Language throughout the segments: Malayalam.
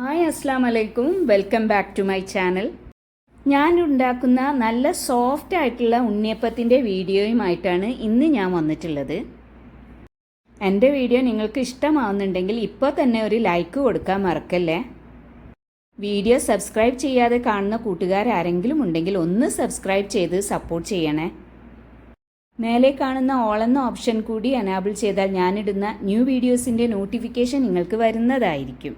ഹായ് അസ്സാം വലൈക്കും welcome back to my channel. ഞാൻ ഉണ്ടാക്കുന്ന നല്ല സോഫ്റ്റ് ആയിട്ടുള്ള ഉണ്ണിയപ്പത്തിന്റെ വീഡിയോയുമായിട്ടാണ് ഇന്ന് ഞാൻ വന്നിട്ടുള്ളത്. എന്റെ വീഡിയോ നിങ്ങൾക്ക് ഇഷ്ടമാവുന്നുണ്ടെങ്കിൽ ഇപ്പോൾ തന്നെ ഒരു ലൈക്ക് കൊടുക്കാൻ മറക്കല്ലേ? വീഡിയോ സബ്സ്ക്രൈബ് ചെയ്യാതെ കാണുന്ന കൂട്ടുകാരാരെങ്കിലും ഉണ്ടെങ്കിൽ ഒന്ന് സബ്സ്ക്രൈബ് ചെയ്ത് സപ്പോർട്ട് ചെയ്യണേ. മേലെ കാണുന്ന ഓൾ എന്ന ഓപ്ഷൻ കൂടി അനാബിൾ ചെയ്താൽ ഞാനിടുന്ന ന്യൂ വീഡിയോസിന്റെ നോട്ടിഫിക്കേഷൻ നിങ്ങൾക്ക് വരുന്നതായിരിക്കും.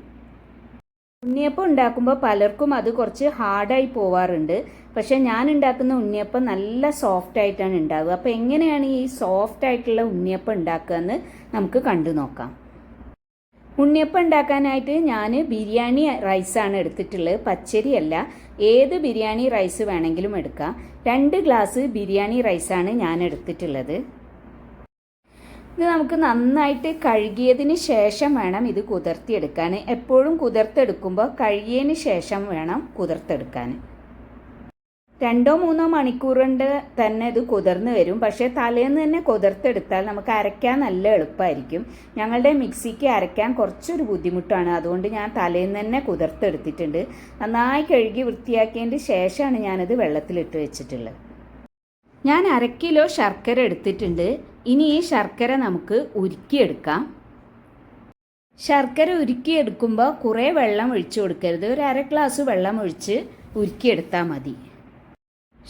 ഉണ്ണിയപ്പം ഉണ്ടാക്കുമ്പോൾ പലർക്കും അത് കുറച്ച് ഹാർഡായി പോവാറുണ്ട്. പക്ഷേ ഞാൻ ഉണ്ടാക്കുന്ന ഉണ്ണിയപ്പം നല്ല സോഫ്റ്റ് ആയിട്ടാണ് ഉണ്ടാവുക. അപ്പോൾ എങ്ങനെയാണ് ഈ സോഫ്റ്റ് ആയിട്ടുള്ള ഉണ്ണിയപ്പം ഉണ്ടാക്കുക എന്ന് നമുക്ക് കണ്ടു നോക്കാം. ഉണ്ണിയപ്പം ഉണ്ടാക്കാനായിട്ട് ഞാൻ ബിരിയാണി റൈസാണ് എടുത്തിട്ടുള്ളത്. പച്ചരിയല്ല ഏത് ബിരിയാണി റൈസ് വേണമെങ്കിലും എടുക്കാം. രണ്ട് ഗ്ലാസ് ബിരിയാണി റൈസാണ് ഞാൻ എടുത്തിട്ടുള്ളത്. ഇത് നമുക്ക് നന്നായിട്ട് കഴുകിയതിന് ശേഷം വേണം ഇത് കുതിർത്തിയെടുക്കാൻ. എപ്പോഴും കുതിർത്തെടുക്കുമ്പോൾ കഴുകിയതിന് ശേഷം വേണം കുതിർത്തെടുക്കാൻ. രണ്ടോ മൂന്നോ മണിക്കൂർ കൊണ്ട് തന്നെ ഇത് കുതിർന്ന് വരും. പക്ഷേ തലേന്ന് തന്നെ കുതിർത്തെടുത്താൽ നമുക്ക് അരയ്ക്കാൻ നല്ല എളുപ്പമായിരിക്കും. ഞങ്ങളുടെ മിക്സിക്ക് അരയ്ക്കാൻ കുറച്ചൊരു ബുദ്ധിമുട്ടാണ്. അതുകൊണ്ട് ഞാൻ തലേന്ന് തന്നെ കുതിർത്തെടുത്തിട്ടുണ്ട്. നന്നായി കഴുകി വൃത്തിയാക്കിയതിന്റെ ശേഷമാണ് ഞാനത് വെള്ളത്തിലിട്ട് വെച്ചിട്ടുള്ളത്. ഞാൻ അര കിലോ ശർക്കര എടുത്തിട്ടുണ്ട്. ഇനി ഈ ശർക്കര നമുക്ക് ഉരുക്കിയെടുക്കാം. ശർക്കര ഉരുക്കിയെടുക്കുമ്പോൾ കുറേ വെള്ളം ഒഴിച്ചു കൊടുക്കരുത്. ഒരു അര ഗ്ലാസ് വെള്ളം ഒഴിച്ച് ഉരുക്കിയെടുത്താൽ മതി.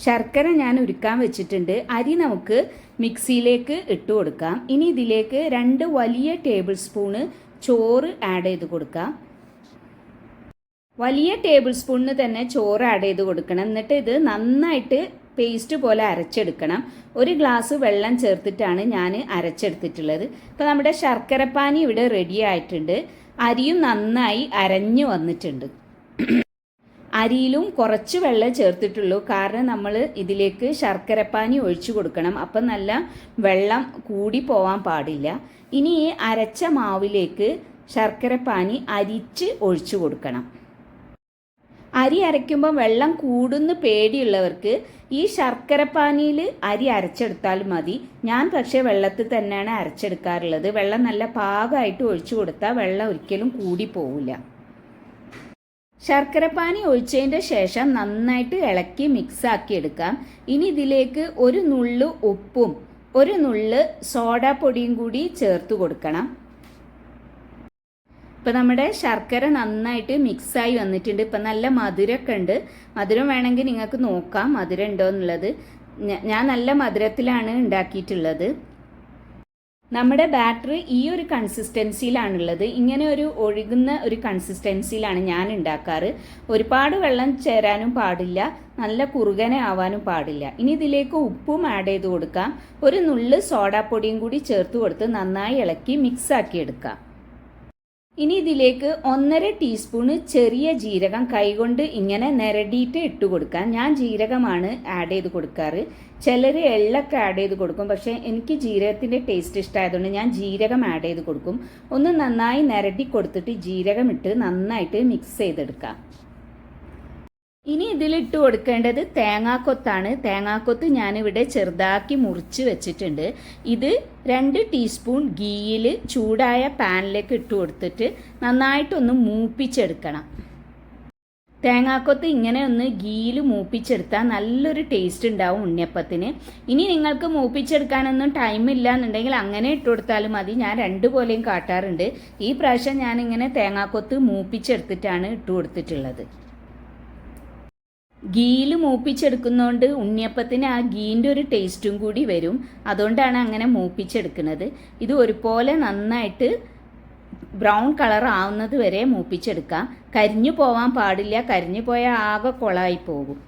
ശർക്കര ഞാൻ ഉരുക്കാൻ വെച്ചിട്ടുണ്ട്. അരി നമുക്ക് മിക്സിയിലേക്ക് ഇട്ട് കൊടുക്കാം. ഇനി ഇതിലേക്ക് രണ്ട് വലിയ ടേബിൾ സ്പൂണ് ചോറ് ആഡ് ചെയ്ത് കൊടുക്കാം. വലിയ ടേബിൾ സ്പൂണിന് തന്നെ ചോറ് ആഡ് ചെയ്ത് കൊടുക്കണം. എന്നിട്ട് ഇത് നന്നായിട്ട് പേസ്റ്റ് പോലെ അരച്ചെടുക്കണം. ഒരു ഗ്ലാസ് വെള്ളം ചേർത്തിട്ടാണ് ഞാൻ അരച്ചെടുത്തിട്ടുള്ളത്. ഇപ്പോൾ നമ്മുടെ ശർക്കരപ്പാനി ഇവിടെ റെഡി ആയിട്ടുണ്ട്. അരിയും നന്നായി അരഞ്ഞു വന്നിട്ടുണ്ട്. അരിയിലും കുറച്ച് വെള്ളം ചേർത്തിട്ടുള്ളൂ. കാരണം നമ്മൾ ഇതിലേക്ക് ശർക്കരപ്പാനി ഒഴിച്ചു കൊടുക്കണം. അപ്പം നല്ല വെള്ളം കൂടി പോവാൻ പാടില്ല. ഇനി ഈ അരച്ച മാവിലേക്ക് ശർക്കരപ്പാനി അരിച്ച് ഒഴിച്ചു കൊടുക്കണം. അരി അരയ്ക്കുമ്പോൾ വെള്ളം കൂടുന്ന പേടിയുള്ളവർക്ക് ഈ ശർക്കരപ്പാനിയിൽ അരി അരച്ചെടുത്താൽ മതി. ഞാൻ പക്ഷേ വെള്ളത്തിൽ തന്നെയാണ് അരച്ചെടുക്കാറുള്ളത്. വെള്ളം നല്ല പാകമായിട്ട് ഒഴിച്ചു കൊടുത്താൽ വെള്ളം ഒരിക്കലും കൂടി പോവില്ല. ശർക്കരപ്പാനി ഒഴിച്ചതിന്റെ ശേഷം നന്നായിട്ട് ഇളക്കി മിക്സ് ആക്കി എടുക്കാം. ഇനി ഇതിലേക്ക് ഒരു നുള്ളു ഉപ്പും ഒരു നുള്ള് സോഡാപ്പൊടിയും കൂടി ചേർത്ത് കൊടുക്കണം. ഇപ്പം നമ്മുടെ ശർക്കര നന്നായിട്ട് മിക്സായി വന്നിട്ടുണ്ട്. ഇപ്പം നല്ല മധുരമൊക്കെ ഉണ്ട്. മധുരം വേണമെങ്കിൽ നിങ്ങൾക്ക് നോക്കാം. മധുരം ഉണ്ടോ എന്നുള്ളത്. ഞാൻ നല്ല മധുരത്തിലാണ് ഉണ്ടാക്കിയിട്ടുള്ളത്. നമ്മുടെ ബാറ്ററി ഈ ഒരു കൺസിസ്റ്റൻസിയിലാണുള്ളത്. ഇങ്ങനെ ഒരു ഒഴുകുന്ന ഒരു കൺസിസ്റ്റൻസിയിലാണ് ഞാൻ ഉണ്ടാക്കാറ്. ഒരുപാട് വെള്ളം ചേരാനും പാടില്ല. നല്ല കുറുകനെ ആവാനും പാടില്ല. ഇനി ഇതിലേക്ക് ഉപ്പും ആഡ് ചെയ്ത് കൊടുക്കാം. ഒരു നുള്ള് സോഡാപ്പൊടിയും കൂടി ചേർത്ത് കൊടുത്ത് നന്നായി ഇളക്കി മിക്സ് ആക്കി എടുക്കാം. ഇനി ഇതിലേക്ക് ഒന്നര ടീസ്പൂണ് ചെറിയ ജീരകം കൈകൊണ്ട് ഇങ്ങനെ നിരടിയിട്ട് ഇട്ട് കൊടുക്കാം. ഞാൻ ജീരകമാണ് ആഡ് ചെയ്ത് കൊടുക്കാറ്. ചിലർ എള്ളൊക്കെ ആഡ് ചെയ്ത് കൊടുക്കും. പക്ഷേ എനിക്ക് ജീരകത്തിന്റെ ടേസ്റ്റ് ഇഷ്ടമായതുകൊണ്ട് ഞാൻ ജീരകം ആഡ് ചെയ്ത് കൊടുക്കും. ഒന്ന് നന്നായി നിരടി കൊടുത്തിട്ട് ജീരകം ഇട്ട് നന്നായിട്ട് മിക്സ് ചെയ്തെടുക്കാം. ഇനി ഇതിലിട്ട് കൊടുക്കേണ്ടത് തേങ്ങാക്കൊത്താണ്. തേങ്ങാക്കൊത്ത് ഞാനിവിടെ ചെറുതാക്കി മുറിച്ച് വെച്ചിട്ടുണ്ട്. ഇത് രണ്ട് ടീസ്പൂൺ ഗീയിൽ ചൂടായ പാനിലേക്ക് ഇട്ട് കൊടുത്തിട്ട് നന്നായിട്ടൊന്ന് മൂപ്പിച്ചെടുക്കണം. തേങ്ങാക്കൊത്ത് ഇങ്ങനെ ഒന്ന് ഗീയിൽ മൂപ്പിച്ചെടുത്താൽ നല്ലൊരു ടേസ്റ്റ് ഉണ്ടാവും ഉണ്ണിയപ്പത്തിന്. ഇനി നിങ്ങൾക്ക് മൂപ്പിച്ചെടുക്കാനൊന്നും ടൈം ഇല്ല എന്നുണ്ടെങ്കിൽ അങ്ങനെ ഇട്ട് കൊടുത്താലും മതി. ഞാൻ രണ്ട് പോലെയും കാട്ടാറുണ്ട്. ഈ പ്രാവശ്യം ഞാനിങ്ങനെ തേങ്ങാക്കൊത്ത് മൂപ്പിച്ചെടുത്തിട്ടാണ് ഇട്ട് കൊടുത്തിട്ടുള്ളത്. ഗീയിൽ മൂപ്പിച്ചെടുക്കുന്നതുകൊണ്ട് ഉണ്ണിയപ്പത്തിന് ആ ഗീന്റെ ഒരു ടേസ്റ്റും കൂടി വരും. അതുകൊണ്ടാണ് അങ്ങനെ മൂപ്പിച്ചെടുക്കുന്നത്. ഇത് ഒരുപോലെ നന്നായിട്ട് ബ്രൗൺ കളർ ആവുന്നത് വരെ മൂപ്പിച്ചെടുക്കാം. കരിഞ്ഞു പോവാൻ പാടില്ല. കരിഞ്ഞു പോയാൽ ആകെ കൊളായി പോകും.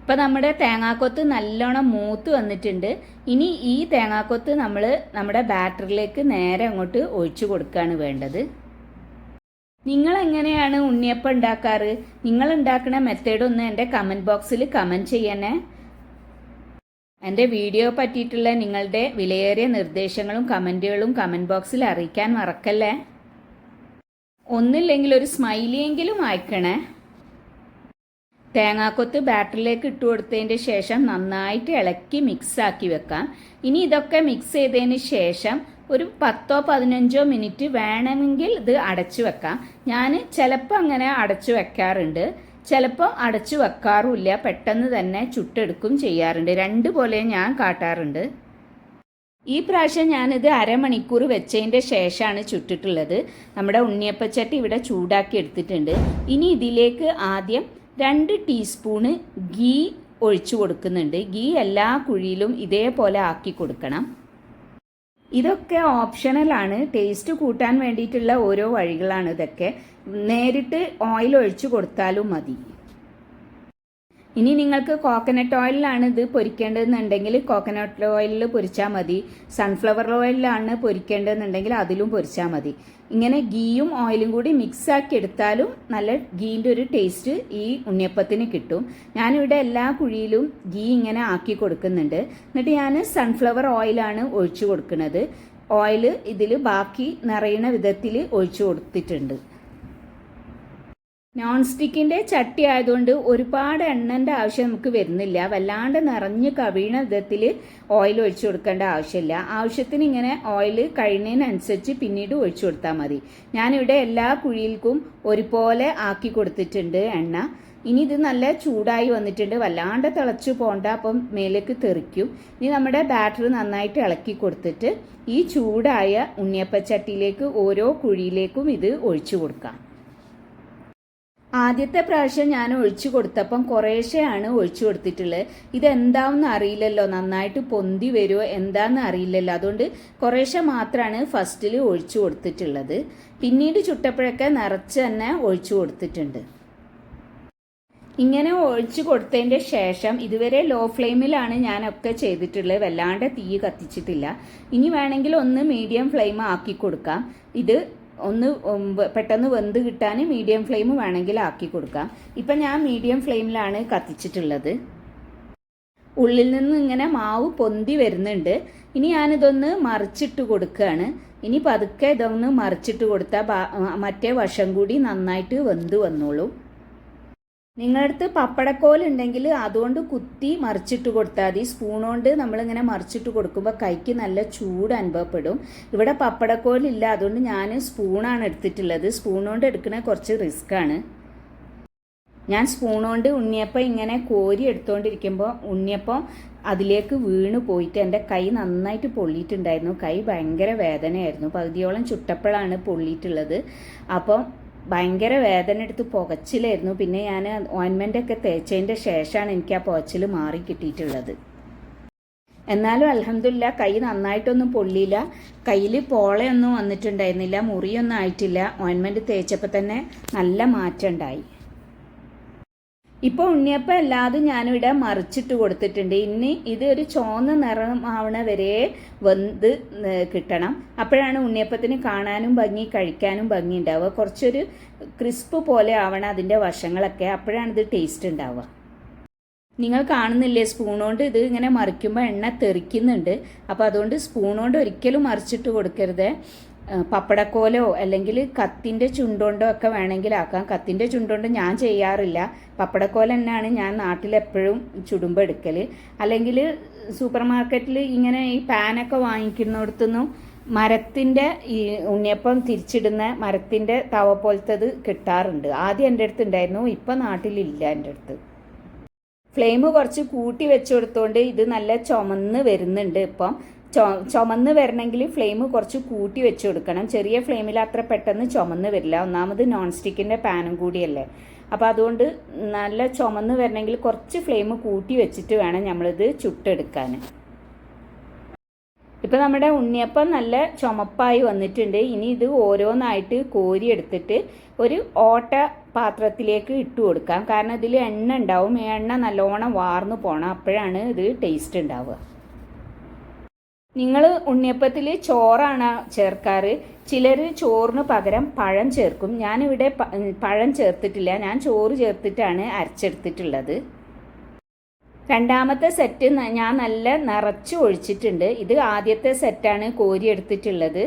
ഇപ്പം നമ്മുടെ തേങ്ങാക്കൊത്ത് നല്ലോണം മൂത്ത് വന്നിട്ടുണ്ട്. ഇനി ഈ തേങ്ങാക്കൊത്ത് നമ്മൾ നമ്മുടെ ബാറ്ററിലേക്ക് നേരെ അങ്ങോട്ട് ഒഴിച്ചു കൊടുക്കുകയാണ് വേണ്ടത്. നിങ്ങൾ എങ്ങനെയാണ് ഉണ്ണിയപ്പം ഉണ്ടാക്കാറ്? നിങ്ങൾ ഉണ്ടാക്കുന്ന മെത്തേഡ് ഒന്ന് എന്റെ കമന്റ് ബോക്സിൽ കമന്റ് ചെയ്യണേ. എന്റെ വീഡിയോ പറ്റിയിട്ടുള്ള നിങ്ങളുടെ വിലയേറിയ നിർദ്ദേശങ്ങളും കമന്റുകളും കമന്റ് ബോക്സിൽ അറിയിക്കാൻ മറക്കല്ലേ? ഒന്നില്ലെങ്കിൽ ഒരു സ്മൈലിയെങ്കിലും അയക്കണേ. തേങ്ങാക്കൊത്ത് ബാറ്ററിലേക്ക് ഇട്ട് കൊടുത്തതിന്റെ ശേഷം നന്നായിട്ട് ഇളക്കി മിക്സ് ആക്കി വെക്കാം. ഇനി ഇതൊക്കെ മിക്സ് ചെയ്തതിന് ശേഷം ഒരു പത്തോ പതിനഞ്ചോ മിനിറ്റ് വേണമെങ്കിൽ ഇത് അടച്ചു വെക്കാം. ഞാൻ ചിലപ്പോൾ അങ്ങനെ അടച്ചു വെക്കാറുണ്ട്. ചിലപ്പോൾ അടച്ചു വെക്കാറുമില്ല. പെട്ടെന്ന് തന്നെ ചുട്ടെടുക്കും ചെയ്യാറുണ്ട്. രണ്ട് പോലെ ഞാൻ കാട്ടാറുണ്ട്. ഈ പ്രാവശ്യം ഞാനിത് അരമണിക്കൂർ വെച്ചതിന്റെ ശേഷമാണ് ചുട്ടിട്ടുള്ളത്. നമ്മുടെ ഉണ്ണിയപ്പച്ചട്ടി ഇവിടെ ചൂടാക്കി എടുത്തിട്ടുണ്ട്. ഇനി ഇതിലേക്ക് ആദ്യം രണ്ട് ടീസ്പൂണ് ഗീ ഒഴിച്ചു കൊടുക്കുന്നുണ്ട്. ഗീ എല്ലാ കുഴിയിലും ഇതേപോലെ ആക്കി കൊടുക്കണം. ഇതൊക്കെ ഓപ്ഷണലാണ്. ടേസ്റ്റ് കൂട്ടാൻ വേണ്ടിയിട്ടുള്ള ഓരോ വഴികളാണ് ഇതൊക്കെ. നേരിട്ട് ഓയിൽ ഒഴിച്ചു കൊടുത്താലും മതി. ഇനി നിങ്ങൾക്ക് കോക്കനട്ട് ഓയിലിലാണ് ഇത് പൊരിക്കേണ്ടതെന്നുണ്ടെങ്കിൽ കോക്കനട്ട് ഓയിലിൽ പൊരിച്ചാൽ മതി. സൺഫ്ലവർ ഓയിലിലാണ് പൊരിക്കേണ്ടതെന്നുണ്ടെങ്കിൽ അതിലും പൊരിച്ചാൽ മതി. ഇങ്ങനെ ഗീയും ഓയിലും കൂടി മിക്സ് ആക്കി എടുത്താലും നല്ല ഗീന്റെ ഒരു ടേസ്റ്റ് ഈ ഉണ്ണിയപ്പത്തിന് കിട്ടും. ഞാനിവിടെ എല്ലാ കുഴിയിലും ഗീ ഇങ്ങനെ ആക്കി കൊടുക്കുന്നുണ്ട്. എന്നിട്ട് ഞാൻ സൺഫ്ലവർ ഓയിലാണ് ഒഴിച്ചു കൊടുക്കുന്നത്. ഓയിൽ ഇതിൽ ബാക്കി നിറയുന്ന വിധത്തിൽ ഒഴിച്ചു കൊടുത്തിട്ടുണ്ട്. നോൺ സ്റ്റിക്കിന്റെ ചട്ടി ആയതുകൊണ്ട് ഒരുപാട് എണ്ണന്റെ ആവശ്യം നമുക്ക് വരുന്നില്ല. വല്ലാണ്ട് നിറഞ്ഞ് കവിയണ വിധത്തിൽ ഓയിൽ ഒഴിച്ചു കൊടുക്കേണ്ട ആവശ്യമില്ല. ആവശ്യത്തിന് ഇങ്ങനെ ഓയിൽ കഴിയുന്നതിനനുസരിച്ച് പിന്നീട് ഒഴിച്ചു കൊടുത്താൽ മതി. ഞാനിവിടെ എല്ലാ കുഴിയിൽക്കും ഒരുപോലെ ആക്കി കൊടുത്തിട്ടുണ്ട് എണ്ണ. ഇനി ഇത് നല്ല ചൂടായി വന്നിട്ടുണ്ട്. വല്ലാണ്ട് തിളച്ചു പോകണ്ട അപ്പം മേലേക്ക് തെറിക്കും. ഇനി നമ്മുടെ ബാറ്റർ നന്നായിട്ട് ഇളക്കി കൊടുത്തിട്ട് ഈ ചൂടായ ഉണ്ണിയപ്പച്ചട്ടിയിലേക്ക് ഓരോ കുഴിയിലേക്കും ഇത് ഒഴിച്ചു കൊടുക്കാം. ആദ്യത്തെ പ്രാവശ്യം ഞാൻ ഒഴിച്ചു കൊടുത്തപ്പം കുറേശ്ശെയാണ് ഒഴിച്ചു കൊടുത്തിട്ടുള്ളത്. ഇതെന്താവെന്ന് അറിയില്ലല്ലോ. നന്നായിട്ട് പൊന്തി വരുമോ എന്താണെന്ന് അറിയില്ലല്ലോ. അതുകൊണ്ട് കുറേശ്ശെ മാത്രമാണ് ഫസ്റ്റിൽ ഒഴിച്ചു കൊടുത്തിട്ടുള്ളത്. പിന്നീട് ചുട്ടപ്പോഴൊക്കെ നിറച്ച് തന്നെ ഒഴിച്ചു കൊടുത്തിട്ടുണ്ട്. ഇങ്ങനെ ഒഴിച്ചു കൊടുത്തതിന്റെ ശേഷം ഇതുവരെ ലോ ഫ്ലെയിമിലാണ് ഞാനൊക്കെ ചെയ്തിട്ടുള്ളത്. വല്ലാണ്ട് തീ കത്തിച്ചിട്ടില്ല. ഇനി വേണമെങ്കിൽ ഒന്ന് മീഡിയം ഫ്ലെയിം ആക്കി കൊടുക്കാം. ഇത് ഒന്ന് പെട്ടെന്ന് വെന്ത് കിട്ടാൻ മീഡിയം ഫ്ലെയിം വേണമെങ്കിൽ ആക്കി കൊടുക്കാം. ഇപ്പം ഞാൻ മീഡിയം ഫ്ലെയിമിലാണ് കത്തിച്ചിട്ടുള്ളത്. ഉള്ളിൽ നിന്ന് ഇങ്ങനെ മാവ് പൊന്തി വരുന്നുണ്ട്. ഇനി ഞാനിതൊന്ന് മറിച്ചിട്ട് കൊടുക്കുകയാണ്. ഇനി പതുക്കെ ഇതൊന്ന് മറിച്ചിട്ട് കൊടുത്താൽ മറ്റേ വശം കൂടി നന്നായിട്ട് വെന്ത് വന്നോളും. നിങ്ങളുടെ അടുത്ത് പപ്പടക്കോൽ ഉണ്ടെങ്കിൽ അതുകൊണ്ട് കുത്തി മറിച്ചിട്ട് കൊടുത്താൽ മതി. സ്പൂൺ കൊണ്ട് നമ്മളിങ്ങനെ മറിച്ചിട്ട് കൊടുക്കുമ്പോൾ കൈക്ക് നല്ല ചൂട് അനുഭവപ്പെടും. ഇവിടെ പപ്പടക്കോലില്ല അതുകൊണ്ട് ഞാൻ സ്പൂണാണ് എടുത്തിട്ടുള്ളത്. സ്പൂൺ കൊണ്ട് എടുക്കണ കുറച്ച് റിസ്ക്കാണ് ഞാൻ സ്പൂൺ കൊണ്ട് ഉണ്ണിയപ്പം ഇങ്ങനെ കോരി എടുത്തുകൊണ്ടിരിക്കുമ്പോൾ ഉണ്ണിയപ്പം അതിലേക്ക് വീണ് പോയിട്ട് എന്റെ കൈ നന്നായിട്ട് പൊള്ളിയിട്ടുണ്ടായിരുന്നു. കൈ ഭയങ്കര വേദനയായിരുന്നു. പകുതിയോളം ചുട്ടപ്പോഴാണ് പൊള്ളിയിട്ടുള്ളത്. അപ്പം ഭയങ്കര വേദന എടുത്ത് പുകച്ചിലായിരുന്നു. പിന്നെ ഞാൻ ഓയിൻമെന്റൊക്കെ തേച്ചതിന്റെ ശേഷമാണ് എനിക്ക് ആ പുകച്ചിൽ മാറി കിട്ടിയിട്ടുള്ളത്. എന്നാലും അലഹമില്ല കൈ നന്നായിട്ടൊന്നും പൊള്ളിയില്ല. കയ്യിൽ പോളയൊന്നും വന്നിട്ടുണ്ടായിരുന്നില്ല മുറിയൊന്നും ആയിട്ടില്ല. ഓയിൻമെന്റ് തേച്ചപ്പോൾ തന്നെ നല്ല മാറ്റം ഉണ്ടായി. ഇപ്പോൾ ഉണ്ണിയപ്പം എല്ലാതും ഞാനിവിടെ മറിച്ചിട്ട് കൊടുത്തിട്ടുണ്ട്. ഇനി ഇത് ഒരു ചോന്ന നിറം ആവണ വരെ വെന്ത് കിട്ടണം. അപ്പോഴാണ് ഉണ്ണിയപ്പത്തിന് കാണാനും ഭംഗി കഴിക്കാനും ഭംഗി ഉണ്ടാവുക. കുറച്ചൊരു ക്രിസ്പ് പോലെ ആവണം അതിന്റെ വശങ്ങളൊക്കെ അപ്പോഴാണ് ഇത് ടേസ്റ്റ് ഉണ്ടാവുക. നിങ്ങൾ കാണുന്നില്ലേ സ്പൂൺ കൊണ്ട് ഇത് ഇങ്ങനെ മറിക്കുമ്പോൾ എണ്ണ തെറിക്കുന്നുണ്ട്. അപ്പോൾ അതുകൊണ്ട് സ്പൂൺ കൊണ്ട് ഒരിക്കലും മറിച്ചിട്ട് കൊടുക്കരുത്. പപ്പടക്കോലോ അല്ലെങ്കിൽ കത്തിന്റെ ചുണ്ടുകൊണ്ടോ ഒക്കെ വേണമെങ്കിൽ ആക്കാം. കത്തിന്റെ ചുണ്ടുകൊണ്ട് ഞാൻ ചെയ്യാറില്ല. പപ്പടക്കോല തന്നെയാണ് ഞാൻ നാട്ടിലെപ്പോഴും ചുടുമ്പോൾ എടുക്കൽ അല്ലെങ്കിൽ സൂപ്പർ മാർക്കറ്റിൽ ഇങ്ങനെ ഈ പാനൊക്കെ വാങ്ങിക്കുന്നിടത്തുനിന്നും മരത്തിന്റെ ഈ ഉണ്ണിയപ്പം തിരിച്ചിടുന്ന മരത്തിന്റെ തവ പോലത്തത് കിട്ടാറുണ്ട്. ആദ്യം എന്റെ അടുത്ത് ഉണ്ടായിരുന്നു ഇപ്പം നാട്ടിലില്ല എന്റെ അടുത്ത്. ഫ്ലെയിം കുറച്ച് കൂട്ടി വെച്ചു ഇത് നല്ല ചുമന്ന് വരുന്നുണ്ട് ഇപ്പം. ചുമന്ന് വരണമെങ്കിൽ ഫ്ലെയിം കുറച്ച് കൂട്ടി വെച്ച് കൊടുക്കണം. ചെറിയ ഫ്ലെയിമിൽ അത്ര പെട്ടെന്ന് ചുമന്ന് വരില്ല. ഒന്നാമത് നോൺ സ്റ്റിക്കിന്റെ പാനും കൂടിയല്ലേ. അപ്പോൾ അതുകൊണ്ട് നല്ല ചുമന്ന് വരണമെങ്കിൽ കുറച്ച് ഫ്ലെയിം കൂട്ടി വെച്ചിട്ട് വേണം നമ്മളിത് ചുട്ടെടുക്കാൻ. ഇപ്പോൾ നമ്മുടെ ഉണ്ണിയപ്പം നല്ല ചുമപ്പായി വന്നിട്ടുണ്ട്. ഇനി ഇത് ഓരോന്നായിട്ട് കോരി എടുത്തിട്ട് ഒരു ഓട്ട പാത്രത്തിലേക്ക് ഇട്ട് കൊടുക്കാം. കാരണം ഇതിൽ എണ്ണ ഉണ്ടാവും. എണ്ണ നല്ലോണം വാർന്നു പോകണം അപ്പോഴാണ് ഇത് ടേസ്റ്റ് ഉണ്ടാവുക. നിങ്ങൾ ഉണ്ണിയപ്പത്തിൽ ചോറാണ് ചേർക്കാറ്. ചിലർ ചോറിന് പകരം പഴം ചേർക്കും. ഞാനിവിടെ പഴം ചേർത്തിട്ടില്ല. ഞാൻ ചോറ് ചേർത്തിട്ടാണ് അരച്ചെടുത്തിട്ടുള്ളത്. രണ്ടാമത്തെ സെറ്റ് ഞാൻ നല്ല നിറച്ച് ഒഴിച്ചിട്ടുണ്ട്. ഇത് ആദ്യത്തെ സെറ്റാണ് കോരി എടുത്തിട്ടുള്ളത്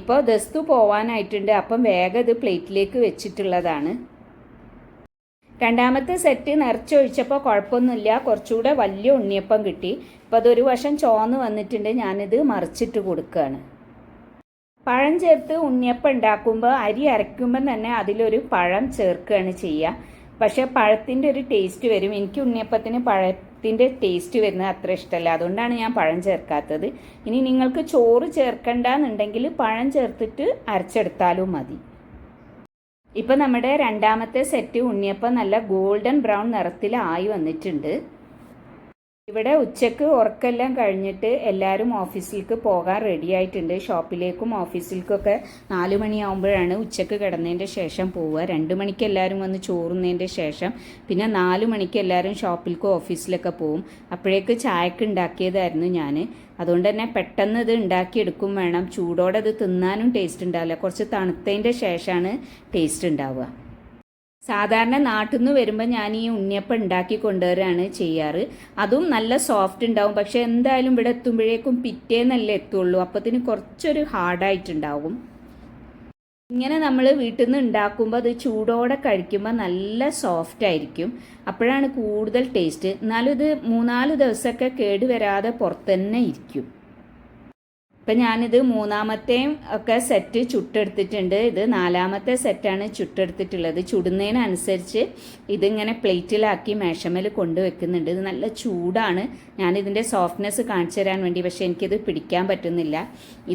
ഇപ്പോൾ ദസ്തു പോവാനായിട്ടുണ്ട്. അപ്പം വേഗം ഇത് പ്ലേറ്റിലേക്ക് വെച്ചിട്ടുള്ളതാണ്. രണ്ടാമത്തെ സെറ്റ് നിറച്ചൊഴിച്ചപ്പോൾ കുഴപ്പമൊന്നുമില്ല. കുറച്ചുകൂടെ വലിയ ഉണ്ണിയപ്പം കിട്ടി. അപ്പോൾ അതൊരു വശം ചോന്ന് വന്നിട്ടുണ്ട്. ഞാനിത് മറിച്ചിട്ട് കൊടുക്കുകയാണ്. പഴം ചേർത്ത് ഉണ്ണിയപ്പം ഉണ്ടാക്കുമ്പോൾ അരി അരയ്ക്കുമ്പം തന്നെ അതിലൊരു പഴം ചേർക്കുകയാണ് ചെയ്യുക. പക്ഷേ പഴത്തിന്റെ ഒരു ടേസ്റ്റ് വരും. എനിക്ക് ഉണ്ണിയപ്പത്തിന് പഴത്തിന്റെ ടേസ്റ്റ് വരുന്നത് അത്ര ഇഷ്ടമല്ല. അതുകൊണ്ടാണ് ഞാൻ പഴം ചേർക്കാത്തത്. ഇനി നിങ്ങൾക്ക് ചോറ് ചേർക്കണ്ടെന്നുണ്ടെങ്കിൽ പഴം ചേർത്തിട്ട് അരച്ചെടുത്താലും മതി. ഇപ്പം നമ്മുടെ രണ്ടാമത്തെ സെറ്റ് ഉണ്ണിയപ്പം നല്ല ഗോൾഡൻ ബ്രൗൺ നിറത്തിലായി വന്നിട്ടുണ്ട്. ഇവിടെ ഉച്ചയ്ക്ക് ഉറക്കെല്ലാം കഴിഞ്ഞിട്ട് എല്ലാവരും ഓഫീസിലേക്ക് പോകാൻ റെഡി ആയിട്ടുണ്ട്. ഷോപ്പിലേക്കും ഓഫീസിലേക്കൊക്കെ നാല് മണിയാകുമ്പോഴാണ് ഉച്ചയ്ക്ക് കിടന്നതിന്റെ ശേഷം പോവുക. രണ്ട് മണിക്ക് എല്ലാവരും വന്ന് ചോറുന്നതിന്റെ ശേഷം പിന്നെ നാല് മണിക്ക് എല്ലാവരും ഷോപ്പിലേക്കും ഓഫീസിലൊക്കെ പോവും. അപ്പോഴേക്ക് ചായക്ക് ഉണ്ടാക്കിയതായിരുന്നു ഞാൻ. അതുകൊണ്ട് തന്നെ പെട്ടെന്ന് ഇത് ഉണ്ടാക്കിയെടുക്കും വേണം. ചൂടോടെ അത് തിന്നാനും ടേസ്റ്റ് ഉണ്ടാവില്ല. കുറച്ച് തണുത്തതിന്റെ ശേഷമാണ് ടേസ്റ്റ് ഉണ്ടാവുക. സാധാരണ നാട്ടിൽ നിന്ന് വരുമ്പോൾ ഞാൻ ഈ ഉണ്ണിയപ്പം ഉണ്ടാക്കി കൊണ്ടുവരാണ് ചെയ്യാറ്. അതും നല്ല സോഫ്റ്റ് ഉണ്ടാവും. പക്ഷെ എന്തായാലും ഇവിടെ എത്തുമ്പോഴേക്കും പിറ്റേന്നല്ലേ എത്തുള്ളൂ. അപ്പത്തിന് കുറച്ചൊരു ഹാർഡായിട്ടുണ്ടാവും ഇങ്ങനെ നമ്മൾ വീട്ടിൽ നിന്ന് ഉണ്ടാക്കുമ്പോൾ അത് ചൂടോടെ കഴിക്കുമ്പോൾ നല്ല സോഫ്റ്റ് ആയിരിക്കും. അപ്പോഴാണ് കൂടുതൽ ടേസ്റ്റ് എന്നാലും ഇത് മൂന്നാൽ ദിവസമൊക്കെ കേടുവരാതെ പുറത്തുതന്നെ ഇരിക്കും. ഇപ്പം ഞാനിത് മൂന്നാമത്തെയും ഒക്കെ സെറ്റ് ചുട്ടെടുത്തിട്ടുണ്ട്. ഇത് നാലാമത്തെ സെറ്റാണ് ചുട്ടെടുത്തിട്ടുള്ളത്. ചുടുന്നതിനനുസരിച്ച് ഇതിങ്ങനെ പ്ലേറ്റിലാക്കി മേശമേൽ കൊണ്ടുവെക്കുന്നുണ്ട്. ഇത് നല്ല ചൂടാണ്. ഞാനിതിന്റെ സോഫ്റ്റ്നെസ് കാണിച്ചു തരാൻ വേണ്ടി പക്ഷേ എനിക്കിത് പിടിക്കാൻ പറ്റുന്നില്ല.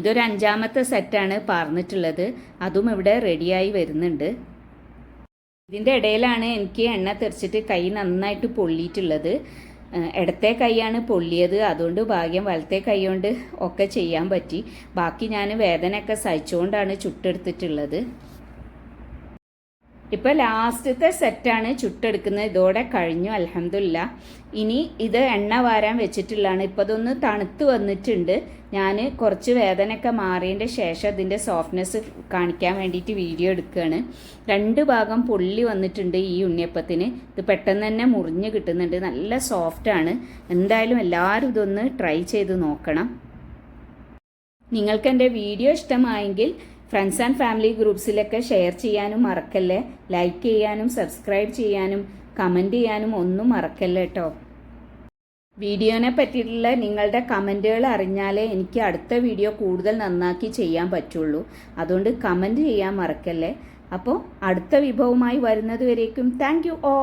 ഇതൊരു അഞ്ചാമത്തെ സെറ്റാണ് പറഞ്ഞിട്ടുള്ളത് അതും ഇവിടെ റെഡിയായി വരുന്നുണ്ട്. ഇതിന്റെ ഇടയിലാണ് എനിക്ക് എണ്ണ തെറിച്ചിട്ട് കൈ നന്നായിട്ട് പൊള്ളിയിട്ടുള്ളത്. ഇടത്തെ കൈയാണ് പൊള്ളിയത്. അതുകൊണ്ട് ഭാഗ്യം വലത്തെ കൈ കൊണ്ട് ഒക്കെ ചെയ്യാൻ പറ്റി. ബാക്കി ഞാൻ വേദനയൊക്കെ സഹിച്ചുകൊണ്ടാണ് ചുട്ടെടുത്തിട്ടുള്ളത്. ഇപ്പോൾ ലാസ്റ്റത്തെ സെറ്റാണ് ചുട്ടെടുക്കുന്നത്. ഇതോടെ കഴിഞ്ഞു അലഹമില്ല ഇനി ഇത് എണ്ണ വാരാൻ വെച്ചിട്ടുള്ളതാണ്. ഇപ്പോൾ അതൊന്ന് തണുത്ത് വന്നിട്ടുണ്ട്. ഞാൻ കുറച്ച് വേദനയൊക്കെ മാറിയതിന്റെ ശേഷം അതിന്റെ സോഫ്റ്റ്നെസ് കാണിക്കാൻ വേണ്ടിയിട്ട് വീഡിയോ എടുക്കുകയാണ്. രണ്ട് ഭാഗം പൊള്ളി വന്നിട്ടുണ്ട് ഈ ഉണ്ണിയപ്പത്തിന്. ഇത് പെട്ടെന്ന് തന്നെ മുറിഞ്ഞ് കിട്ടുന്നുണ്ട്. നല്ല സോഫ്റ്റാണ് എന്തായാലും എല്ലാവരും ഇതൊന്ന് ട്രൈ ചെയ്ത് നോക്കണം. നിങ്ങൾക്ക് എന്റെ വീഡിയോ ഇഷ്ടമായെങ്കിൽ ഫ്രണ്ട്സ് ആൻഡ് ഫാമിലി ഗ്രൂപ്പ്സിലൊക്കെ ഷെയർ ചെയ്യാനും മറക്കല്ലേ? ലൈക്ക് ചെയ്യാനും സബ്സ്ക്രൈബ് ചെയ്യാനും കമന്റ് ചെയ്യാനും ഒന്നും മറക്കല്ലേ കേട്ടോ. വീഡിയോനെ പറ്റിയിട്ടുള്ള നിങ്ങളുടെ കമന്റുകൾ അറിഞ്ഞാലേ എനിക്ക് അടുത്ത വീഡിയോ കൂടുതൽ നന്നാക്കി ചെയ്യാൻ പറ്റുള്ളൂ. അതുകൊണ്ട് കമന്റ് ചെയ്യാൻ മറക്കല്ലേ? അപ്പോൾ അടുത്ത വിഭവമായി വരുന്നത് വരേക്കും. Thank you oh